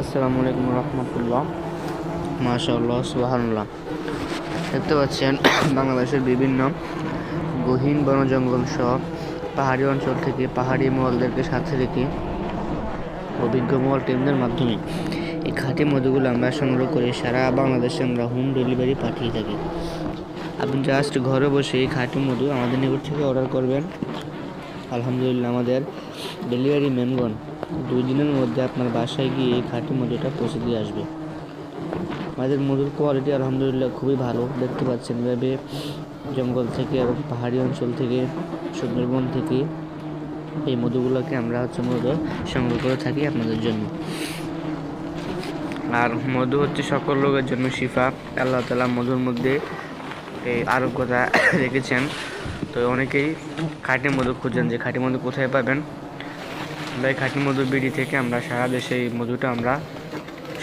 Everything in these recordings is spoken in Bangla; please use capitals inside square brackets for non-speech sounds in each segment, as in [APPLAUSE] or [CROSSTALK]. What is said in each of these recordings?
আসসালামু আলাইকুম রহমতুল্লাহ। মাশাআল্লাহ, সুবহানাল্লাহ। দেখতে পাচ্ছেন, [COUGHS] বাংলাদেশের বিভিন্ন গহীন বন জঙ্গল সহ পাহাড়ি অঞ্চল থেকে পাহাড়ি মহলদেরকে সাথে রেখে অভিজ্ঞ মহল টিমদের মাধ্যমে এই খাঁটি মধুগুলো আমরা সংগ্রহ করে সারা বাংলাদেশে আমরা হোম ডেলিভারি পাঠিয়ে থাকি। আপনি জাস্ট ঘরে বসে এই খাঁটি মধু আমাদের নিকট থেকে অর্ডার করবেন। আলহামদুলিল্লাহ, আমাদের ডেলিভারি ম্যানগণ দুই দিনের মধ্যে আপনার বাসায় গিয়ে খাঁটি মধুটা পৌঁছে দিয়ে আসবে। আমাদের মধুর কোয়ালিটি আলহামদুলিল্লাহ খুবই ভালো, দেখতে পাচ্ছেন। এভাবে জঙ্গল থেকে এবং পাহাড়ি অঞ্চল থেকে, সুন্দরবন থেকে এই মধুগুলোকে আমরা হচ্ছে মূলত সংগ্রহ করে থাকি আপনাদের জন্য। আর মধু হচ্ছে সকল রোগের জন্য শিফা। আল্লাহ তালা মধুর মধ্যে এই আরোগ্যতা [COUGHS] রেখেছেন। তো অনেকেই খাঁটি মধু খুঁজেন যে খাঁটি মধু কোথায় পাবেন? এই খাঁটি মধু বিড়ি থেকে আমরা সারা দেশে এই মধুটা আমরা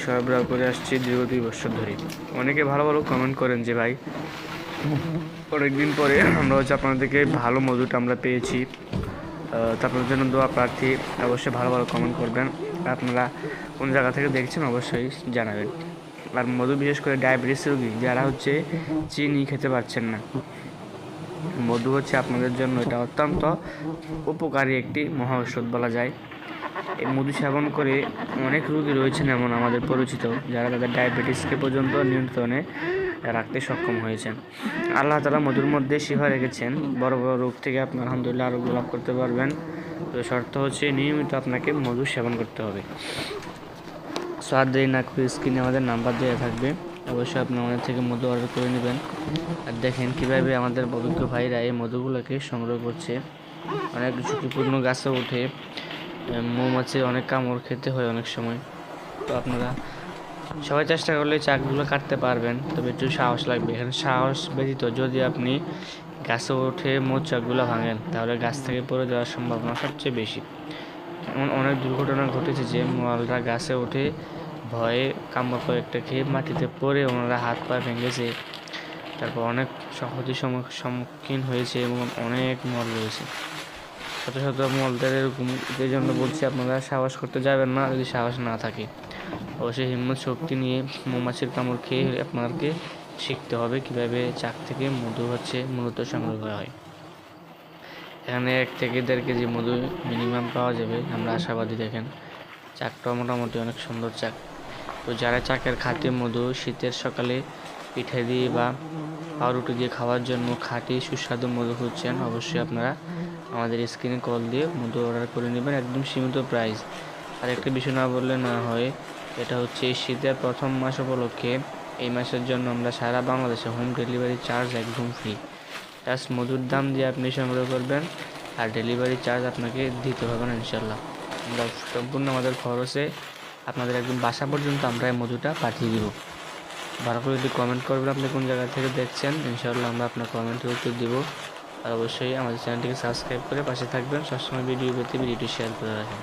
সরবরাহ করে আসছি দীর্ঘ দুই বছর ধরে। অনেকে ভালো ভালো কমেন্ট করেন যে ভাই, অনেকদিন পরে আমরা হচ্ছে আপনাদেরকে ভালো মধুটা আমরা পেয়েছি। তারপর জন্য দোয়া প্রার্থী অবশ্যই ভালো ভালো কমেন্ট করবেন। আপনারা কোন জায়গা থেকে দেখছেন অবশ্যই জানাবেন। আর মধু বিশেষ করে ডায়াবেটিস রোগী, যারা হচ্ছে চিনি খেতে পারছেন না। মধু হচ্ছে আপনাদের জন্য এটা অত্যন্ত উপকারী একটি মহা ঔষধ বলা যায়। এই মধু সেবন করে অনেক রোগী রয়েছেন এমন আমাদের পরিচিত, যারা তাদের ডায়াবেটিসকে পর্যন্ত নিয়ন্ত্রণে রাখতে সক্ষম হয়েছেন। আল্লাহ তালা মধুর মধ্যে শিফা রেখেছেন। বড় বড় রোগ থেকে আপনি আলহামদুলিল্লাহ আরোগ্য লাভ করতে পারবেন। তো শর্ত হচ্ছে নিয়মিত আপনাকে মধু সেবন করতে হবে। সাত দেরি না করে স্ক্রিনে আমাদের নাম্বার দেওয়া থাকবে। অবশ্যই আপনি আমাদের থেকে মধু অর্ডার করে নেবেন। আর দেখেন কীভাবে আমাদের অভিজ্ঞ ভাইরা এই মধুগুলোকে সংগ্রহ করছে। অনেক ঝুঁকিপূর্ণ গাছে উঠে মৌমাছির অনেক কামড় খেতে হয় অনেক সময়। তো আপনারা সবাই চেষ্টা করলে চাকগুলো কাটতে পারবেন, তবে একটু সাহস লাগবে। এখানে সাহস ব্যতীত যদি আপনি গাছে উঠে মৌচাকগুলো ভাঙেন, তাহলে গাছ থেকে পড়ে যাওয়ার সম্ভাবনা সবচেয়ে বেশি। এমন অনেক দুর্ঘটনা ঘটেছে যে মলরা গাছে উঠে ভয়ে কামড় কয়েকটা খেয়ে মাটিতে পড়ে ওনারা হাত পা ভেঙেছে। তারপর অনেক সম্মুখ- সম্মুখীন হয়েছে এবং অনেক মল রয়েছে। শত শত মলদের এই জন্য বলছি আপনারা সাহস করতে যাবেন না, যদি সাহস না থাকে। অবশ্যই হিম্মত শক্তি নিয়ে মৌমাছির কামড় খেয়ে আপনাদেরকে শিখতে হবে কীভাবে চাক থেকে মধু হচ্ছে মূলত সংগ্রহ করা হয়। এখানে এক থেকে দেড় কেজি মধু মিনিমাম পাওয়া যাবে, আমরা আশাবাদী দেখেন। চাকটা মোটামুটি অনেক সুন্দর চাক। তো যারা চাকের খাঁটি মধু শীতের সকালে পিঠে দিয়ে বা পাউরুটি দিয়ে খাওয়ার জন্য খাঁটি সুস্বাদু মধু খুঁজছেন, অবশ্যই আপনারা আমাদের স্ক্রিনে কল দিয়ে মধু অর্ডার করে নেবেন, একদম সীমিত প্রাইস। আর একটা বিষয় না বললে না হয়, এটা হচ্ছে শীতের প্রথম মাস উপলক্ষে এই মাসের জন্য আমরা সারা বাংলাদেশে হোম ডেলিভারি চার্জ একদম ফ্রি। জাস্ট মধুর দাম দিয়ে আপনি সংগ্রহ করবেন আর ডেলিভারি চার্জ আপনাকে দিতে হবে না ইনশাল্লাহ সম্পূর্ণ আমাদের খরচে আপনাদের একদম বাসা পর্যন্ত আমরা এই মধুটা পাঠিয়ে দিব। ভালো করে যদি কমেন্ট করবেন আপনি কোন জায়গা থেকে দেখছেন, ইনশাআল্লাহ আমরা আপনার কমেন্টের উত্তর দিব। আর অবশ্যই আমাদের চ্যানেলটিকে সাবস্ক্রাইব করে পাশে থাকবেন। সবসময় ভিডিও পেতে ভিডিওটি শেয়ার করে রাখেন।